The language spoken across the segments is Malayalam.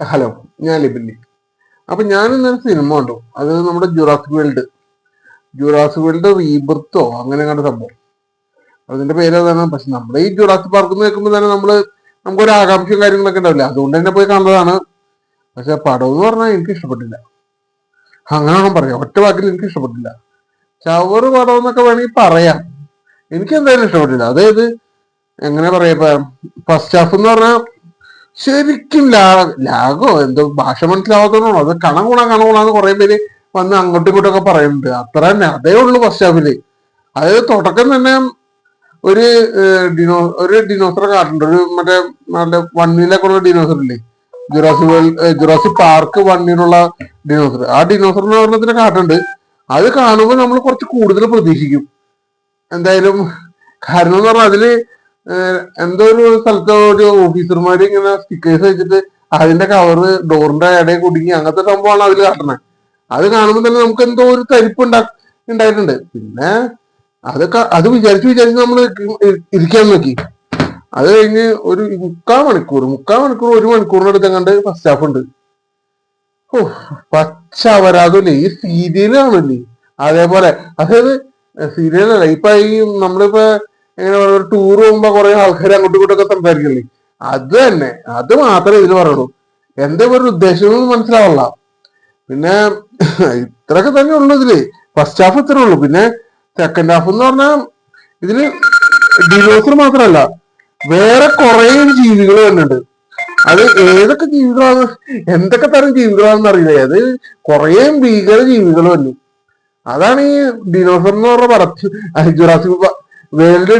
ഹലോ ഞാൻ ലിബില്ലി അപ്പൊ ഞാൻ ഇന്നൊരു സിനിമ കണ്ടു. അത് നമ്മുടെ ജുറാസിക് വേൾഡ് ജുറാസിക് വേൾഡ് റീബർത്തോ അങ്ങനെ കണ്ട സംഭവം. അതിന്റെ പേര് അതാണ്. പക്ഷെ നമ്മുടെ ഈ ജുറാസിക് പാർക്ക് എന്ന് കേൾക്കുമ്പോൾ തന്നെ നമ്മൾ നമുക്കൊരു ആകാംക്ഷയും കാര്യങ്ങളൊക്കെ ഉണ്ടാവില്ല? അതുകൊണ്ട് തന്നെ പോയി കണ്ടതാണ്. പക്ഷെ പടം എന്ന് പറഞ്ഞാൽ എനിക്ക് ഇഷ്ടപ്പെട്ടില്ല. അങ്ങനെയാണ് പറയാം? ഒറ്റ വാക്കിൽ എനിക്ക് ഇഷ്ടപ്പെട്ടില്ല. ചവറ് പടം എന്നൊക്കെ വേണമെങ്കിൽ പറയാം. എനിക്ക് എന്തായാലും ഇഷ്ടപ്പെട്ടില്ല. അതായത് എങ്ങനെ പറയാ ഫസ്റ്റ് ഹാഫ് എന്ന് പറഞ്ഞാൽ ശരിക്കും ലാ ലാഗോ എന്തോ ഭാഷ മനസ്സിലാവാത്തതാണോ അത് കണകുണ കണകുണാന്ന് കുറെ പേര് വന്ന് അങ്ങോട്ടും ഇങ്ങോട്ടും ഒക്കെ പറയുന്നുണ്ട്. അത്ര തന്നെ അതേ ഉള്ളൂ ഫസ്റ്റ് അതായത് തുടക്കം തന്നെ ഒരു ഡിനോ ഒരു ഡിനോസർ കാട്ടുണ്ട് ഒരു മറ്റേ നല്ല വണ്ണിലൊക്കെ ഉള്ള ഡിനോസർ ഇല്ലേ? ജുറാസി വേൾഡ് ജുറാസി പാർക്ക് വണ്ണിലുള്ള ഡിനോസർ ആ ഡിനോസർ എന്ന് പറഞ്ഞതിന് കാട്ടുണ്ട് അത് കാണുമ്പോൾ നമ്മൾ കുറച്ച് കൂടുതൽ പ്രതീക്ഷിക്കും. എന്തായാലും കാരണം എന്ന് പറഞ്ഞാൽ അതിൽ എന്തോ ഒരു സ്ഥലത്ത് ഒരു ഓഫീസർമാര് ഇങ്ങനെ സ്റ്റിക്കേഴ്സ് വെച്ചിട്ട് അതിന്റെ കവറ് ഡോറിന്റെ ഇടയിൽ കുടുങ്ങി. അങ്ങനത്തെ സംഭവമാണ് അതിൽ കാട്ടുന്നത് അത് കാണുമ്പോൾ തന്നെ നമുക്ക് എന്തോ ഒരു തരിപ്പ് ഉണ്ടാ ഉണ്ടായിട്ടുണ്ട്. പിന്നെ അതൊക്കെ അത് വിചാരിച്ച് വിചാരിച്ച് നമ്മൾ ഇരിക്കാൻ നോക്കി. അത് കഴിഞ്ഞ് ഒരു മുക്കാൽ മണിക്കൂർ മുക്കാൽ മണിക്കൂർ ഒരു മണിക്കൂറിനടുത്ത് കണ്ട് ഫസ്റ്റ് ഹാഫ് ഉണ്ട്. ഓ പച്ച അപരാധമില്ലേ ഈ സീരിയൽ കാണില്ലേ അതേപോലെ അതായത് സീരിയലല്ല ഇപ്പൊ ഈ നമ്മളിപ്പോ എങ്ങനെ ഒരു ടൂർ പോകുമ്പോ കുറെ ആൾക്കാർ അങ്ങോട്ടും ഇങ്ങോട്ടും ഒക്കെ സംസാരിക്കില്ലേ? അത് തന്നെ. അത് മാത്രമേ ഇതിന് പറയുള്ളൂ. എന്റെ ഒരു ഉദ്ദേശം മനസ്സിലാവല്ല പിന്നെ ഇത്രയൊക്കെ തന്നെ ഉള്ളു ഇതിൽ. ഫസ്റ്റ് ഹാഫ് ഇത്രേ ഉള്ളൂ. പിന്നെ സെക്കൻഡ് ഹാഫ് എന്ന് പറഞ്ഞാൽ ഇതിൽ ഡിലോസർ മാത്രമല്ല വേറെ കുറെ ജീവികൾ വരുന്നുണ്ട്. അത് ഏതൊക്കെ ജീവികളാണ് എന്തൊക്കെ തരം ജീവികളാണെന്ന് അറിയില്ല. അത് കുറെ ഭീകര ജീവികൾ വന്നു. അതാണ് ഈ ഡിനോസർ എന്ന് പറഞ്ഞ പടത്ത് ജുറാസിക് വേൾഡ്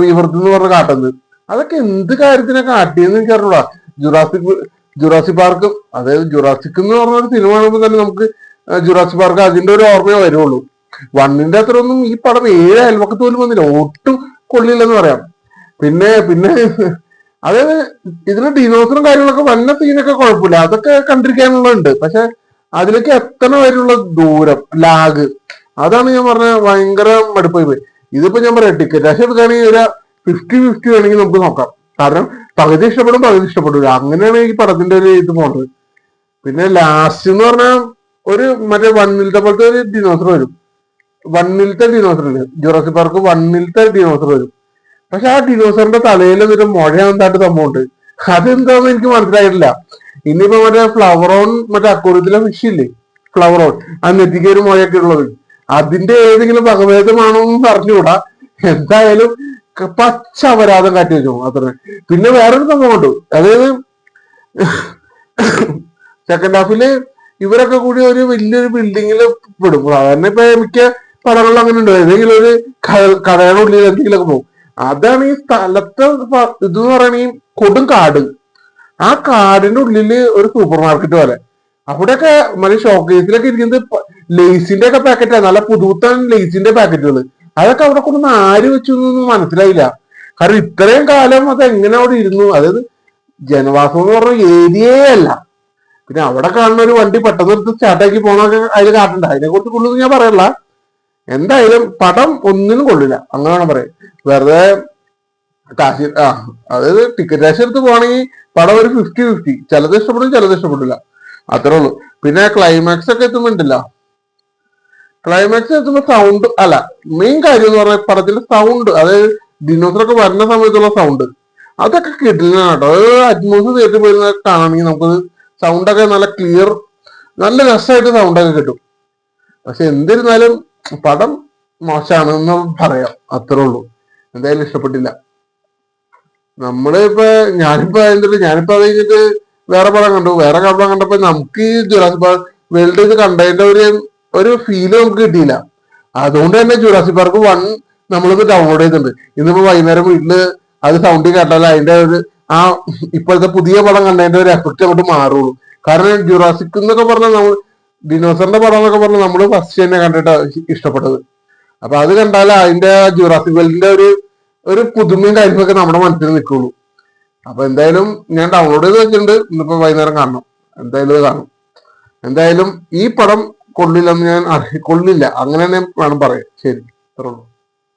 റീവർത്ത് എന്ന് പറഞ്ഞ കാട്ടുന്നത് അതൊക്കെ എന്ത് കാര്യത്തിനെ കാട്ടിയെന്ന് എനിക്കറിയില്ല ജുറാസിക് ജുറാസിക് പാർക്ക് അതായത് ജുറാസിക് എന്ന് പറഞ്ഞ ഒരു സിനിമ കാണുമ്പോൾ തന്നെ നമുക്ക് ജുറാസിക് പാർക്ക് അതിന്റെ ഒരു ഓർമ്മയെ വരുള്ളൂ വണ്ണിന്റെ അത്ര ഒന്നും ഈ പടം ഏഴ് അയൽവക്കത്ത് പോലും വന്നില്ല. ഒട്ടും കൊള്ളില്ലെന്ന് പറയാം. പിന്നെ പിന്നെ അതായത് ഇതിന് ഡിനോസറും കാര്യങ്ങളൊക്കെ വന്ന സീനൊക്കെ കുഴപ്പമില്ല. അതൊക്കെ കണ്ടിരിക്കാനുള്ളുണ്ട് പക്ഷെ അതിലേക്ക് എത്തണ വരെയുള്ള ദൂരം ലാഗ് അതാണ് ഞാൻ പറഞ്ഞ ഭയങ്കര മടുപ്പായി പോയി. ഇതിപ്പോ ഞാൻ പറയാം ടിക്കറ്റ് പക്ഷെ എടുക്കുകയാണെങ്കിൽ ഒരു ഫിഫ്റ്റി ഫിഫ്റ്റി വേണമെങ്കിൽ നമുക്ക് നോക്കാം. കാരണം പകുതി ഇഷ്ടപ്പെടും പകുതി ഇഷ്ടപ്പെടില്ല അങ്ങനെയാണ് ഈ പടത്തിന്റെ ഒരു ഇത് പോണത്. പിന്നെ ലാസ്റ്റ് എന്ന് പറഞ്ഞാൽ ഒരു മറ്റേ വണ്ണിലത്തെ പോലത്തെ ഒരു ഡിനോസർ വരും. വണ്ണിലത്തെ ഡിനോസർ ഉണ്ട് ജുറാസി പാർക്ക് വണ്ണിലത്തെ ഡിനോസർ വരും. പക്ഷെ ആ ഡിനോസറിന്റെ തലയിൽ ഒരു മുഴയാന്തായിട്ട് സംഭവമുണ്ട്? അതെന്താന്ന് എനിക്ക് മനസ്സിലായിട്ടില്ല. ഇനിയിപ്പോ മറ്റേ ഫ്ലവർ ഓൺ മറ്റേ അക്കൂറത്തിലെ ഫിഷ് ഇല്ലേ? ഓൺ ആ നെറ്റിക്ക് ഒരു മുഴയൊക്കെ ഉള്ളത്. അതിന്റെ ഏതെങ്കിലും വകഭേദമാണോ എന്ന് പറഞ്ഞുകൂടാ എന്തായാലും പച്ച അപരാധം കാട്ടി വെച്ചു അത്ര പിന്നെ വേറൊരു സംഭവം ഉണ്ട് അതായത് സെക്കൻഡ് ഹാഫിൽ ഇവരൊക്കെ കൂടി ഒരു വലിയൊരു ബിൽഡിങ്ങിൽ പെടും. സാധാരണ ഇപ്പൊ മിക്ക പടങ്ങളിലും അങ്ങനെ ഉണ്ട്. ഏതെങ്കിലും ഒരു കടയുടെ ഉള്ളിൽ എന്തെങ്കിലുമൊക്കെ പോകും. അതാണ് ഈ സ്ഥലത്തെ ഇത് പറയുന്നത് ഈ കൊടും കാട്. ആ കാടിന്റെ ഉള്ളിൽ ഒരു സൂപ്പർ മാർക്കറ്റ് പോലെ. അവിടെയൊക്കെ മറ്റേ ഷോക്കേസിലൊക്കെ ഇരിക്കുന്നത് ലേസിന്റെ ഒക്കെ പാക്കറ്റാ നല്ല പുതുത്താണ് ലേസിന്റെ പാക്കറ്റുകൾ അതൊക്കെ അവിടെ കൊണ്ടൊന്നും ആര് വെച്ചു എന്നൊന്നും മനസ്സിലായില്ല. കാരണം ഇത്രയും കാലം അത് എങ്ങനെ അവിടെ ഇരുന്നു? അതായത് ജനവാസം എന്ന് പറഞ്ഞ ഏരിയേ അല്ല. പിന്നെ അവിടെ കാണുന്ന ഒരു വണ്ടി പെട്ടെന്ന് എടുത്ത് സ്റ്റാർട്ടാക്കി പോണൊക്കെ അതിൽ കാട്ടണ്ട. അതിനെ കുറിച്ച് കൊള്ളുന്നു ഞാൻ പറയല്ല. എന്തായാലും പടം ഒന്നിനും കൊള്ളില്ല. അങ്ങനെയാണ് പറയാം വെറുതെ കാശി ആ അതായത് ടിക്കറ്റ് കാശ് എടുത്ത് പോകണമെങ്കിൽ പടം ഒരു ഫിഫ്റ്റി ഫിഫ്റ്റി ചിലത് ഇഷ്ടപ്പെടും ചിലത് ഇഷ്ടപ്പെടില്ല. അത്രേ ഉള്ളൂ. പിന്നെ ക്ലൈമാക്സ് ഒക്കെ എത്തുമ്പോണ്ടല്ല ക്ലൈമാക്സ് എത്തുമ്പോ സൗണ്ട് അല്ല മെയിൻ കാര്യം എന്ന് പറഞ്ഞാൽ പടത്തിന്റെ സൗണ്ട് അതായത് ഡിനോസറൊക്കെ വരുന്ന സമയത്തുള്ള സൗണ്ട് അതൊക്കെ കിട്ടില്ല കേട്ടോ. അത് അറ്റ്മോസ് തിയേറ്ററിൽ പോയി കാണണമെങ്കിൽ നമുക്ക് സൗണ്ടൊക്കെ നല്ല ക്ലിയർ നല്ല രസമായിട്ട് സൗണ്ടൊക്കെ കിട്ടും. പക്ഷെ എന്നിരുന്നാലും പടം മോശമാണ് എന്ന് പറയാം. അത്രേ ഉള്ളൂ. എന്തായാലും ഇഷ്ടപ്പെട്ടില്ല. നമ്മളിപ്പോ ഞാനിപ്പോ എന്തിട്ട് ഞാനിപ്പോ അത് കഴിഞ്ഞിട്ട് വേറെ പടം കണ്ടു. വേറെ പടം കണ്ടപ്പോ നമുക്ക് ഈ ജുലാസ് വേൾഡ് ഇത് കണ്ടതിന്റെ ഒരു ഒരു ഫീൽ നമുക്ക് കിട്ടിയില്ല. അതുകൊണ്ട് തന്നെ ജുറാസി പാർക്ക് വൺ നമ്മളൊന്ന് ഡൗൺലോഡ് ചെയ്തിട്ടുണ്ട്. ഇന്നിപ്പോ വൈകുന്നേരം വീട്ടിൽ അത് സൗണ്ടിൽ കേട്ടാൽ അതിന്റെ ഒരു ആ ഇപ്പോഴത്തെ പുതിയ പടം കണ്ടതിന്റെ ഒരു എഫക്റ്റ് അങ്ങോട്ട് മാറുള്ളൂ. കാരണം ജുറാസിക് എന്നൊക്കെ പറഞ്ഞാൽ നമ്മൾ ഡിനോസറിന്റെ പടം എന്നൊക്കെ പറഞ്ഞാൽ നമ്മൾ ഫസ്റ്റ് തന്നെ കണ്ടിട്ട് ഇഷ്ടപ്പെട്ടത്. അപ്പൊ അത് കണ്ടാൽ അതിന്റെ ജുറാസിക് വേൾഡിന്റെ ഒരു ഒരു പുതുമയും കാര്യങ്ങളൊക്കെ നമ്മുടെ മനസ്സിൽ നിൽക്കുള്ളൂ. അപ്പൊ എന്തായാലും ഞാൻ ഡൗൺലോഡ് ചെയ്ത് വെച്ചിട്ടുണ്ട്. ഇന്നിപ്പോ വൈകുന്നേരം കാണണം. എന്തായാലും കാണും. എന്തായാലും ഈ പടം കൊള്ളില്ലെന്ന് ഞാൻ കൊള്ളില്ല. അങ്ങനെ തന്നെ വേണം പറയാൻ. ശരി. അത്രേ ഉള്ളൂ.